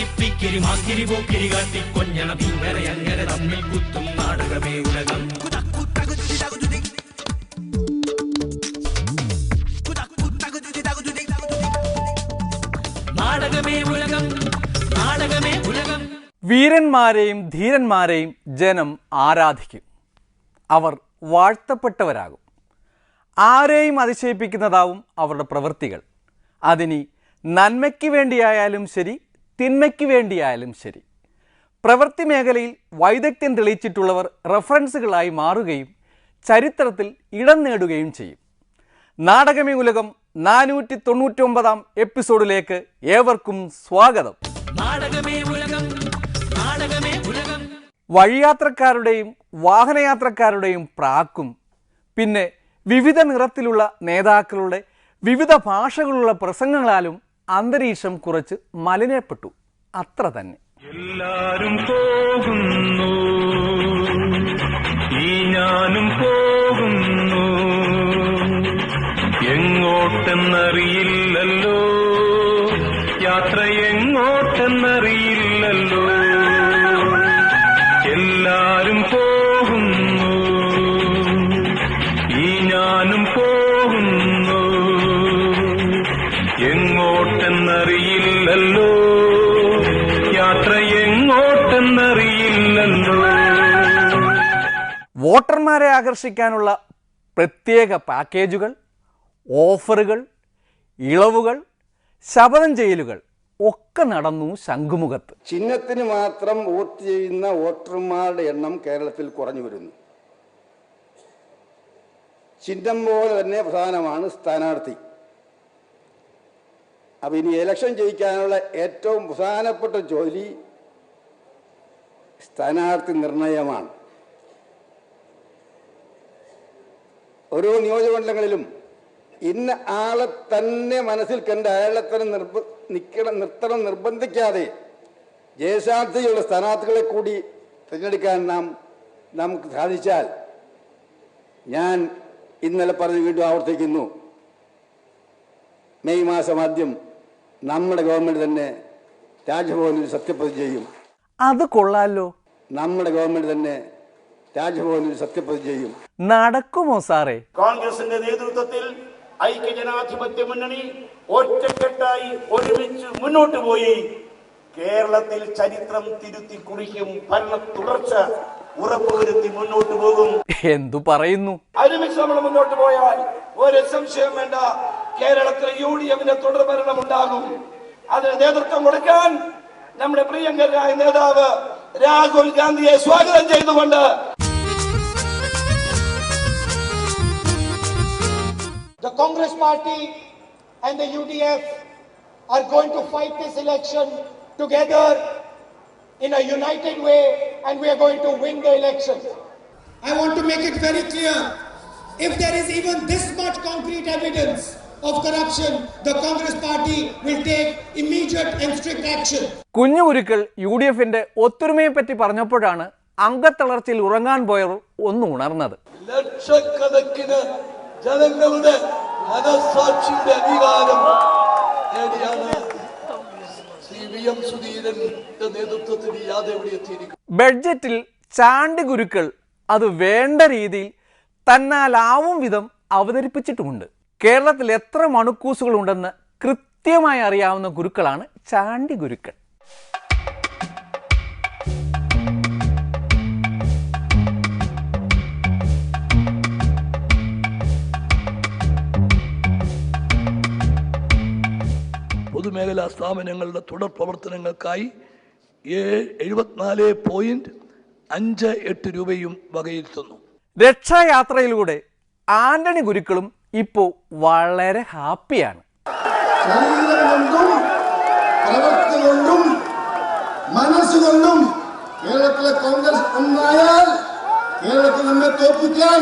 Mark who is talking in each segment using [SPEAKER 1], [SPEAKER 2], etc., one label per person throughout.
[SPEAKER 1] നിലയാകെ തെറ്റിപ്പിക്കിരി മാക്കിരി പോക്കിരി കാട്ടി കൊഞ്ഞണ ഇങ്ങനെ അങ്ങനെ തമ്മിൽ കുത്തും നാടകമേ ഉലകം.
[SPEAKER 2] വീരന്മാരെയും ധീരന്മാരെയും ജനം ആരാധിക്കും. അവർ വാഴ്ത്തപ്പെട്ടവരാകും. ആരെയും അതിശയിപ്പിക്കുന്നതാവും അവരുടെ പ്രവൃത്തികൾ. അതിനി നന്മയ്ക്ക് വേണ്ടിയായാലും ശരി തിന്മയ്ക്ക് വേണ്ടിയായാലും ശരി. പ്രവൃത്തി മേഖലയിൽ വൈദഗ്ധ്യം തെളിയിച്ചിട്ടുള്ളവർ റഫറൻസുകളായി മാറുകയും ചരിത്രത്തിൽ ഇടം നേടുകയും ചെയ്യും. നാടകമേ ഉലകം നാനൂറ്റി തൊണ്ണൂറ്റൊമ്പതാം എപ്പിസോഡിലേക്ക് ഏവർക്കും സ്വാഗതം. വഴിയാത്രക്കാരുടെയും വാഹനയാത്രക്കാരുടെയും പ്രാക്കും പിന്നെ വിവിധ നിറത്തിലുള്ള നേതാക്കളുടെ വിവിധ ഭാഷകളുള്ള പ്രസംഗങ്ങളാലും അന്തരീക്ഷം കുറച്ച് മലിനപ്പെട്ടു. അത്ര തന്നെ.
[SPEAKER 3] എല്ലാരും പോകുന്നു. ഈ ഞാനും പോകുന്നു. എങ്ങോട്ടെന്നറിയില്ലല്ലോ.
[SPEAKER 2] ആകർഷിക്കാനുള്ള പ്രത്യേക പാക്കേജുകൾ ഓഫറുകൾ ഇളവുകൾ ശപഥം ചെയ്യലുകൾ ഒക്കെ നടന്നു ശംഖുമുഖത്ത്.
[SPEAKER 4] ചിഹ്നത്തിന് മാത്രം വോട്ട് ചെയ്യുന്ന വോട്ടർമാരുടെ എണ്ണം കേരളത്തിൽ കുറഞ്ഞു വരുന്നു. ചിഹ്നം പോലെ തന്നെ പ്രധാനമാണ് സ്ഥാനാർത്ഥി. അപ്പം ഇനി ഇലക്ഷൻ ജയിക്കാനുള്ള ഏറ്റവും പ്രധാനപ്പെട്ട ജോലി സ്ഥാനാർത്ഥി നിർണയമാണ്. ഓരോ നിയോജകമണ്ഡലങ്ങളിലും ഇന്ന ആളെ തന്നെ മനസ്സിൽ കണ്ട് അയാളെ തന്നെ നിർബ നിൽക്കണം നിർത്തണം നിർബന്ധിക്കാതെ ജയസാധ്യതയുള്ള സ്ഥാനാർത്ഥികളെ കൂടി തിരഞ്ഞെടുക്കാൻ നാം നമുക്ക് സാധിച്ചാൽ ഞാൻ ഇന്നലെ പറഞ്ഞ് വീണ്ടും ആവർത്തിക്കുന്നു. മെയ് മാസം ആദ്യം നമ്മുടെ ഗവൺമെന്റ് തന്നെ രാജ്ഭവനിൽ സത്യപ്രതിജ്ഞ ചെയ്യും.
[SPEAKER 2] അത് കൊള്ളാലോ.
[SPEAKER 4] നമ്മുടെ ഗവൺമെന്റ് തന്നെ രാജ്ഭവനിൽ സത്യപ്രതിജ്ഞ ചെയ്യും.
[SPEAKER 2] നടക്കുമോ സാറേ?
[SPEAKER 5] കോൺഗ്രസിന്റെ നേതൃത്വത്തിൽ ഐക്യജനാധിപത്യ മുന്നണി ഒറ്റക്കെട്ടായി ഒരുമിച്ച് മുന്നോട്ട് പോയി. കേരളത്തിൽ ചരിത്രം തിരുത്തി കുറിക്കും ഭരണ തുടർച്ച ഉറപ്പുവരുത്തി മുന്നോട്ട് പോകും.
[SPEAKER 2] എന്തു പറയുന്നു?
[SPEAKER 5] ഒരുമിച്ച് നമ്മൾ മുന്നോട്ട് പോയാൽ ഒരു സംശയം വേണ്ട. കേരളത്തിൽ യു ഡി എഫിന്റെ തുടർ ഭരണം ഉണ്ടാകും. അതിന് നേതൃത്വം കൊടുക്കാൻ നമ്മുടെ പ്രിയങ്കരായ നേതാവ് രാഹുൽ ഗാന്ധിയെ സ്വാഗതം ചെയ്തുകൊണ്ട്
[SPEAKER 6] Congress Party and the UDF are going to fight this election together in a united way and we are going to win the election. I want to make it very clear if there is even this much concrete evidence of corruption, the Congress Party will take immediate and strict action.
[SPEAKER 2] കുഞ്ഞു ഉരുക്കൾ U D എഫിന്റെ ഒത്തൊരുമയെ പറ്റി പറഞ്ഞപ്പോഴാണ് അംഗത്തളർച്ചയിൽ ഉറങ്ങാൻ പോയവർ ഒന്ന് ഉണർന്നത്
[SPEAKER 5] ലക്ഷക്കണക്കിന് ജനങ്ങളുടെ മനസാക്ഷിയുടെ അംഗീകാരം നേടിയാണ് സി വി എം സുധീരന്റെ നേതൃത്വത്തിൽ യാതെ ഇവിടെ എത്തിയിരിക്കുന്നത്.
[SPEAKER 2] ബഡ്ജറ്റിൽ ചാണ്ടി ഗുരുക്കൾ അത് വേണ്ട രീതിയിൽ തന്നാലാവും വിധം അവതരിപ്പിച്ചിട്ടുമുണ്ട്. കേരളത്തിൽ എത്ര മണുക്കൂസുകളുണ്ടെന്ന് കൃത്യമായി അറിയാവുന്ന ഗുരുക്കളാണ് ചാണ്ടി ഗുരുക്കൾ
[SPEAKER 7] പൊതുമേഖലാ സ്ഥാപനങ്ങളുടെ തുടർ പ്രവർത്തനങ്ങൾക്കായി ഏഴ് എഴുപത്തിനാല് പോയിന്റ് അഞ്ച് എട്ട് രൂപയും വകയിരുത്തുന്നു.
[SPEAKER 2] രക്ഷായാത്രയിലൂടെ ആന്റണി ഗുരുക്കളും ഇപ്പോൾ വളരെ ഹാപ്പിയാണ്.
[SPEAKER 8] ശരീരം കൊണ്ടും പ്രവൃത്തി കൊണ്ടും മനസ്സുകൊണ്ടും കേരളത്തിലെ കോൺഗ്രസ് ഒന്നായാൽ കേരളത്തിൽ നമ്മെ തോൽപ്പിക്കാൻ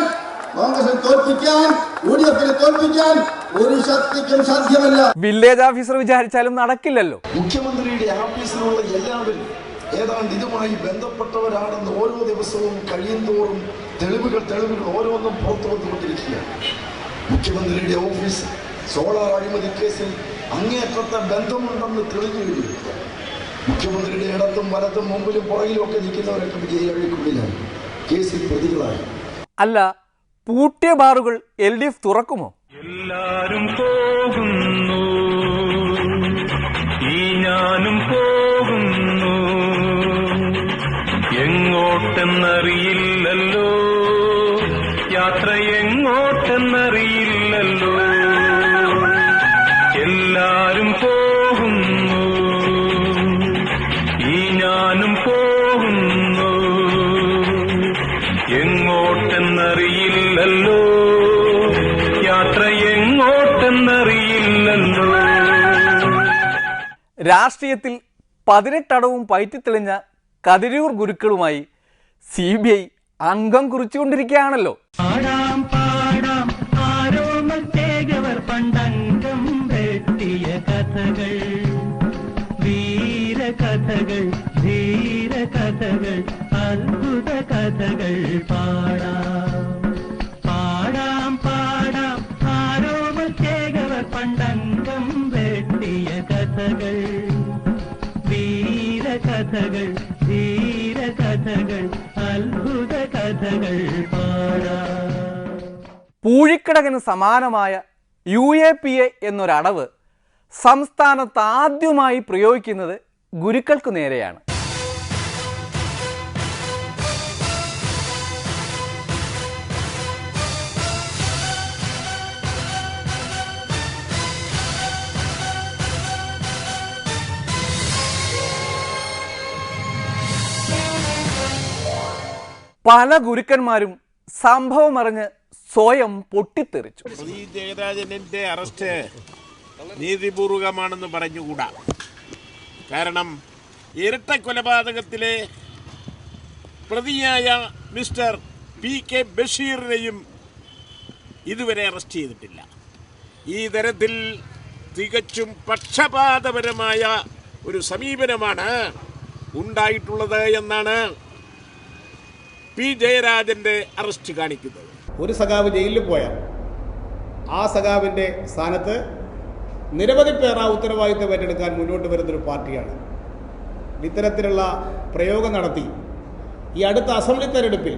[SPEAKER 8] കോൺഗ്രസിനെ തോൽപ്പിക്കാൻ യു ഡി എഫിനെ തോൽപ്പിക്കാൻ ഒരു ശക്തിക്കും സാധ്യമല്ല.
[SPEAKER 2] വില്ലേജ് ഓഫീസർ വിചാരിച്ചാലും നടക്കില്ലല്ലോ.
[SPEAKER 9] മുഖ്യമന്ത്രിയുടെ ഓഫീസിലുള്ള എല്ലാവരും ഏതാണ്ട് ഇതുമായി ബന്ധപ്പെട്ടവരാണെന്ന് ഓരോ ദിവസവും കഴിയുന്തോറും തെളിവുകൾ തെളിവുകൾ ഓരോന്നും പുറത്തു വന്നുകൊണ്ടിരിക്കുകയാണ്. മുഖ്യമന്ത്രിയുടെ ഓഫീസ് സോളാർ അഴിമതി കേസിൽ അങ്ങേയറ്റത്തെ ബന്ധമുണ്ടെന്ന് തെളിഞ്ഞു മുഖ്യമന്ത്രിയുടെ ഇടത്തും വലത്തും മുമ്പിലും പുറകിലും ഒക്കെ നിൽക്കുന്നവരൊക്കെ ജയിലഴിക്കുള്ളിലാണ് കേസിൽ പ്രതികളായി.
[SPEAKER 2] അല്ല പൂട്ടിയ ബാറുകൾ എൽ ഡി എഫ് തുറക്കുമോ?
[SPEAKER 3] എല്ലാരും പോകുന്നു. ഈ ഞാനും പോകുന്നു. എങ്ങോട്ടെന്നറിയില്ലല്ലോ. യാത്ര എങ്ങോട്ടെന്നറിയില്ലല്ലോ
[SPEAKER 2] രാഷ്ട്രീയത്തിൽ പതിനെട്ടടവും പയറ്റിത്തെളിഞ്ഞ കതിരൂർ ഗുരുക്കളുമായി സി ബി ഐ അംഗം കുറിച്ചുകൊണ്ടിരിക്കുകയാണല്ലോ.
[SPEAKER 1] കഥകൾ അത്ഭുത കഥകൾ പാടാം. ധീരകഥകൾ അത്ഭുത കഥകൾ പാടാ.
[SPEAKER 2] പൂഴിക്കടകിന് സമാനമായ യു എ പി എ എന്നൊരടവ് സംസ്ഥാനത്ത് ആദ്യമായി പ്രയോഗിക്കുന്നത് ഗുരുക്കൾക്ക് നേരെയാണ്. പല ഗുരുക്കന്മാരും സംഭവം അറിഞ്ഞ് സ്വയം പൊട്ടിത്തെറിച്ചു.
[SPEAKER 10] ഈ അറസ്റ്റ് നീതിപൂർവകമാണെന്ന് പറഞ്ഞുകൂടാ. കാരണം ഇരട്ട കൊലപാതകത്തിലെ പ്രതിയായ മിസ്റ്റർ പി കെ ബഷീറിനെയും ഇതുവരെ അറസ്റ്റ് ചെയ്തിട്ടില്ല. ഈ തരത്തിൽ തികച്ചും പക്ഷപാതപരമായ ഒരു സമീപനമാണ് ഉണ്ടായിട്ടുള്ളത് എന്നാണ് പി ജയരാജന്റെ അറസ്റ്റ് കാണിക്കുന്നത്.
[SPEAKER 11] ഒരു സഖാവ് ജയിലിൽ പോയാൽ ആ സഖാവിന്റെ സ്ഥാനത്ത് നിരവധി പേർ ആ ഉത്തരവാദിത്തം ഏറ്റെടുക്കാൻ മുന്നോട്ട് വരുന്നൊരു പാർട്ടിയാണ്. ഇത്തരത്തിലുള്ള പ്രയോഗം നടത്തി ഈ അടുത്ത അസംബ്ലി തെരഞ്ഞെടുപ്പിൽ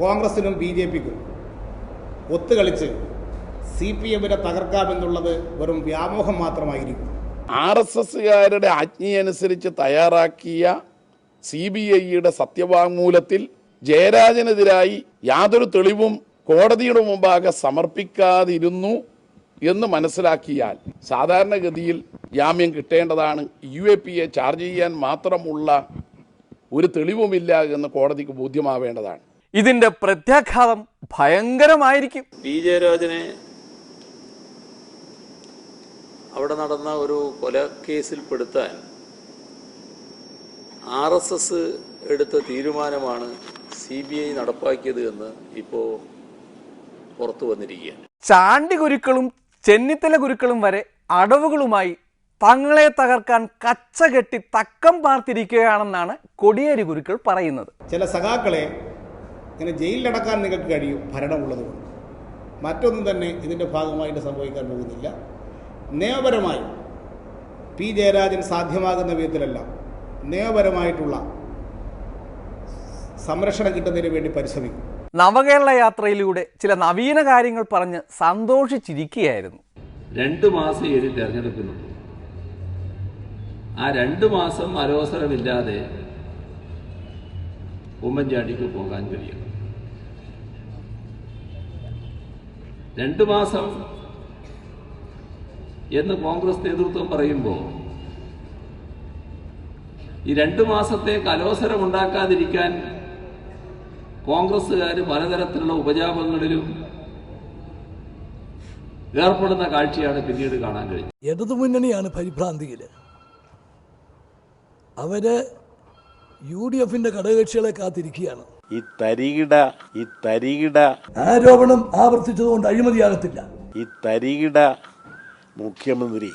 [SPEAKER 11] കോൺഗ്രസിനും ബി ജെ പിക്കും ഒത്തുകളിച്ച് സി പി എമ്മിനെ തകർക്കാമെന്നുള്ളത് വെറും വ്യാമോഹം മാത്രമായിരിക്കും.
[SPEAKER 10] ആർ എസ് എസ്സുകാരുടെ ആജ്ഞയനുസരിച്ച് തയ്യാറാക്കിയ സി ബി ഐയുടെ സത്യവാങ്മൂലത്തിൽ ജയരാജനെതിരായി യാതൊരു തെളിവും കോടതിയുടെ മുമ്പാകെ സമർപ്പിക്കാതിരുന്നു എന്ന് മനസ്സിലാക്കിയാൽ സാധാരണഗതിയിൽ ജാമ്യം കിട്ടേണ്ടതാണ്. U A P A charge ചെയ്യാൻ മാത്രമുള്ള ഒരു തെളിവുമില്ല എന്ന് കോടതിക്ക് ബോധ്യമാവേണ്ടതാണ്.
[SPEAKER 2] ഇതിന്റെ പ്രത്യാഘാതം ഭയങ്കരമായിരിക്കും.
[SPEAKER 12] പി ജയരാജനെ അവിടെ നടന്ന ഒരു കൊലക്കേസിൽ പെടുത്താൻ ആർ എസ് എസ് എടുത്ത തീരുമാനമാണ് സി ബി ഐ നടപ്പാക്കിയത് എന്ന് ഇപ്പോൾ പുറത്തു വന്നിരിക്കുകയാണ്.
[SPEAKER 2] ചാണ്ടി ഗുരുക്കളും ചെന്നിത്തല ഗുരുക്കളും വരെ അടവുകളുമായി തങ്ങളെ തകർക്കാൻ കച്ച കെട്ടി തക്കം പാർത്തിരിക്കുകയാണെന്നാണ് കൊടിയേരി ഗുരുക്കൾ പറയുന്നത്.
[SPEAKER 11] ചില സഖാക്കളെ ഇങ്ങനെ ജയിലിലടക്കാൻ നിങ്ങൾക്ക് കഴിയും ഭരണമുള്ളതുകൊണ്ട്. മറ്റൊന്നും തന്നെ ഇതിന്റെ ഭാഗമായിട്ട് സംഭവിക്കാൻ പോകുന്നില്ല. നിയമപരമായി പി ജയരാജൻ സാധ്യമാകുന്ന വിധത്തിലെല്ലാം നിയമപരമായിട്ടുള്ള സംരക്ഷണം കിട്ടുന്നതിന് വേണ്ടി പരിശ്രമിക്കും.
[SPEAKER 2] നവകേരള യാത്രയിലൂടെ ചില നവീന കാര്യങ്ങൾ പറഞ്ഞ് സന്തോഷിച്ചിരിക്കുകയായിരുന്നു.
[SPEAKER 13] രണ്ട് മാസം ഇനി തെരഞ്ഞെടുക്കുന്നുള്ളൂ ആ രണ്ട് മാസം അലോസരമില്ലാതെ ഉമ്മൻചാണ്ടിക്ക് പോകാൻ കഴിയണം. രണ്ട് മാസം എന്ന് കോൺഗ്രസ് നേതൃത്വം പറയുമ്പോൾ ഈ രണ്ട് മാസത്തേക്ക് അലോസരം ഉണ്ടാക്കാതിരിക്കാൻ കോൺഗ്രസ്സുകാർ പലതരത്തിലുള്ള ഉപജാപങ്ങളിലും ഏർപ്പെടുന്ന കാഴ്ചയാണ് പിന്നീട് കാണാൻ കഴിഞ്ഞത്.
[SPEAKER 7] ഇടതുമുന്നണിയാണ് പരിഭ്രാന്തിയിൽ അവർ യു ഡി എഫിന്റെ ഘടകകക്ഷികളെ കാത്തിരിക്കുകയാണ്.
[SPEAKER 14] ഈ തരികിട ഈ തരികിട
[SPEAKER 7] ആരോപണം ആവർത്തിച്ചതുകൊണ്ട് അഴിമതിയാകത്തില്ല.
[SPEAKER 14] ഈ തരികിട മുഖ്യമന്ത്രി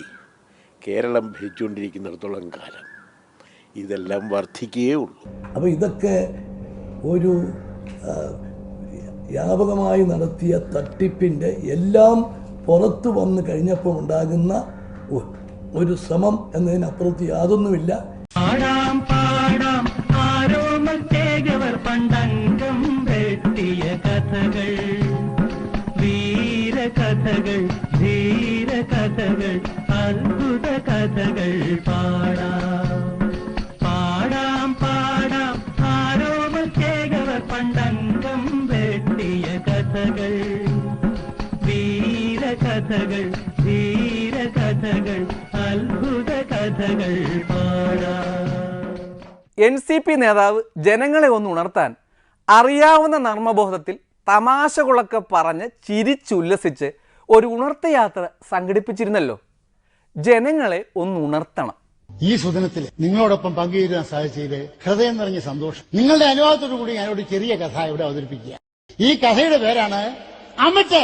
[SPEAKER 14] കേരളം ഭരിച്ചുകൊണ്ടിരിക്കുന്നിടത്തോളം കാലം ഇതെല്ലാം വർദ്ധിക്കുകയേ ഉള്ളൂ.
[SPEAKER 7] അപ്പോൾ ഇതൊക്കെ ഒരു വ്യാപകമായി നടത്തിയ തട്ടിപ്പിന്റെ എല്ലാം പുറത്തു വന്നു കഴിഞ്ഞപ്പോൾ ഉണ്ടാകുന്ന ഒരു ശ്രമം എന്നതിനപ്പുറത്ത് യാതൊന്നുമില്ല.
[SPEAKER 1] പാടാം പാടാം കഥകൾ. വീരകഥകൾ അത്ഭുത കഥകൾ പാടാം. വെട്ടിയ കഥകൾ വീരകഥകൾ ധീരകഥകൾ അത്ഭുത കഥകൾ പാടാം.
[SPEAKER 2] എൻ സി പി നേതാവ് ജനങ്ങളെ ഒന്ന് ഉണർത്താൻ അറിയാവുന്ന നർമ്മബോധത്തിൽ തമാശകളൊക്കെ പറഞ്ഞ് ചിരിച്ചുല്ലസിച്ച് ഒരു ഉണർത്തയാത്ര സംഘടിപ്പിച്ചിരുന്നല്ലോ. ജനങ്ങളെ ഒന്ന് ഉണർത്തണം.
[SPEAKER 15] ഈ സുദിനത്തിൽ നിങ്ങളോടൊപ്പം പങ്കുചേരാൻ സാധിച്ചതിൽ ഹൃദയം നിറഞ്ഞ സന്തോഷം. നിങ്ങളുടെ അനുവാദത്തോടു കൂടി ഞാനൊരു ചെറിയ കഥ ഇവിടെ അവതരിപ്പിക്കുക ഈ കഥയുടെ പേരാണ് അമ്മറ്റ്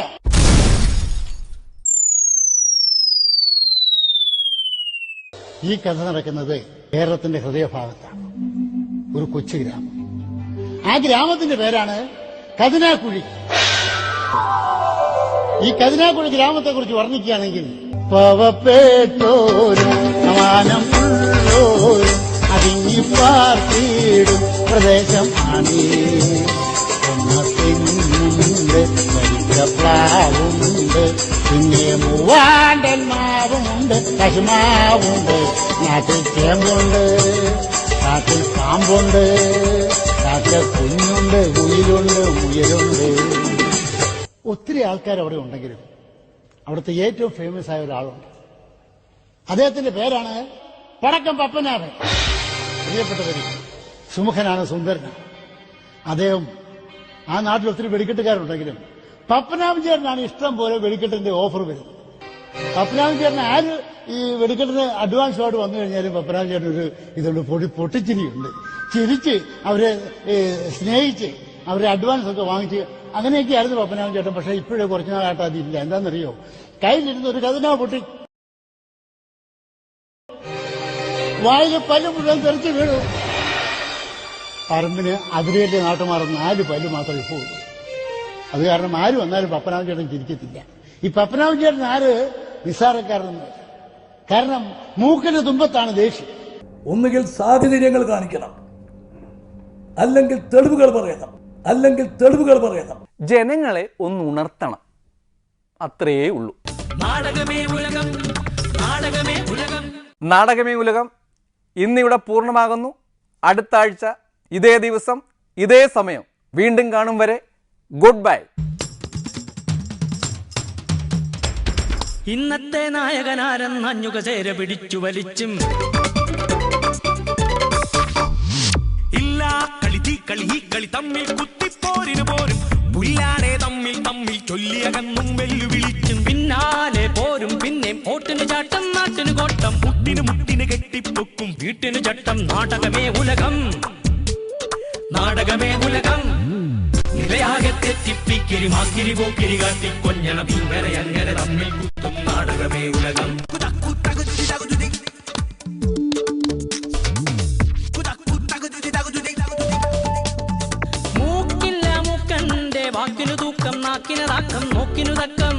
[SPEAKER 15] ഈ കഥ നടക്കുന്നത് കേരളത്തിന്റെ ഹൃദയഭാഗത്താണ്. ഒരു കൊച്ചു ഗ്രാമം. ആ ഗ്രാമത്തിന്റെ പേരാണ് കതിനാക്കുഴി. ഈ കതിനാക്കുഴി ഗ്രാമത്തെ കുറിച്ച് വർണിക്കുകയാണെങ്കിൽ പവപ്പേട്ടോരും സമാനം അതിങ്ങി പാർത്തിയിടും പ്രദേശം കശുമാവുണ്ട് നാട്ടിൽ ചേമ്പുണ്ട് കാട്ടിൽ പാമ്പുണ്ട് കാട്ടിൽ കുഞ്ഞുണ്ട് കുയിലുണ്ട് മുയലുണ്ട് ഒത്തിരി ആൾക്കാർ അവിടെ ഉണ്ടെങ്കിലും അവിടുത്തെ ഏറ്റവും ഫേമസ് ആയ ഒരാളുണ്ട്. അദ്ദേഹത്തിന്റെ പേരാണ് പടക്കം പപ്പനാഥൻ പ്രിയപ്പെട്ടവര് സുമുഖനാണ് സുന്ദരനാണ്. അദ്ദേഹം ആ നാട്ടിൽ ഒത്തിരി വെടിക്കെട്ടുകാരുണ്ടെങ്കിലും പപ്പനാഭൻ ചേട്ടനാണ് ഇഷ്ടം പോലെ വെടിക്കെട്ടിന്റെ ഓഫർ വരുന്നത്. പപ്പനാഭൻ ആര് ഈ വെടിക്കെട്ടിന് അഡ്വാൻസ് ആയിട്ട് വന്നു കഴിഞ്ഞാലും പപ്പരാജേട്ടൻ ഒരു ഇതുകൊണ്ട് പൊടി പൊട്ടിച്ചിരിയുണ്ട്. ചിരിച്ച് അവരെ സ്നേഹിച്ച് അവരെ അഡ്വാൻസ് ഒക്കെ വാങ്ങിച്ച് അങ്ങനെയൊക്കെ ആയിരുന്നു പപ്പനാമൻ ചേട്ടൻ. പക്ഷെ ഇപ്പോഴേ കുറച്ചു നാളായിട്ട് അതില്ല. എന്താണെന്നറിയോ? കയ്യിലിരുന്ന് ഒരു കഥന പൊട്ടി. വായിൽ പല്ല് മുഴുവൻ തെറിച്ച് വീണു. പറമ്പിന് അതിരേറ്റ നാട്ടുമാർ നാല് പല്ല് മാത്രം ഇപ്പോൾ അത് കാരണം ആര് വന്നാലും പപ്പനാമൻ ചേട്ടൻ ചിരിക്കത്തില്ല. ഈ പപ്പനാമൻ ചേട്ടൻ ആര്? നിസ്സാരക്കാരനൊന്നും കാരണം മൂക്കിന്റെ തുമ്പത്താണ് ദേഷ്യം.
[SPEAKER 7] ഒന്നുകിൽ സാഹചര്യങ്ങൾ കാണിക്കണം. അല്ലെങ്കിൽ തെളിവുകൾ പറയണം. അല്ലെങ്കിൽ തെളിവുകൾ പറയണം.
[SPEAKER 2] ജനങ്ങളെ ഒന്ന് ഉണർത്തണം. അത്രയേ ഉള്ളൂ.
[SPEAKER 1] നാടകമേ ഉലകം നാടകമേ ഉലകം.
[SPEAKER 2] നാടകമേ ഉലകം ഇന്നിവിടെ പൂർണമാകുന്നു. അടുത്ത ആഴ്ച ഇതേ ദിവസം ഇതേ സമയം. വീണ്ടും കാണും വരെ ഗുഡ് ബൈ.
[SPEAKER 1] ഇന്നത്തെ നായകനാരെന്ന് അഞ്ഞുക ചേര പിടിച്ചു വലിച്ചും.
[SPEAKER 3] ഇല്ല കളി തീ കളി ഈ കളി തമ്മിൽ കുത്തിപ്പോരിന് പോരും. പുല്ലാടെ തമ്മിൽ തമ്മിൽ ചൊല്ലിയകന്നും വെല്ലുവിളിച്ചും
[SPEAKER 1] പിന്നാലെ പോരും പിന്നെ ഓട്ടിന് ചാട്ടം നാട്ടിന് കോട്ടം.
[SPEAKER 3] മുട്ടിന് മുട്ടിന് കെട്ടിപ്പൊക്കും
[SPEAKER 1] വീട്ടിന് ചട്ടം നാടകമേ ഉലകം. നാടകമേ ഉലകം. നിലയാകെ തെറ്റിപ്പിക്കിരി മാക്കിരി പോക്കിരി കാട്ടി കൊഞ്ഞണ ഭീങ്കര അങ്ങനെ തമ്മിൽ നാടകമേ ഉലകം. മൂക്കില്ല മൂക്കന്റെ വാക്കിനു തൂക്കം നാക്കിന് താക്കം നോക്കിനു തക്കം.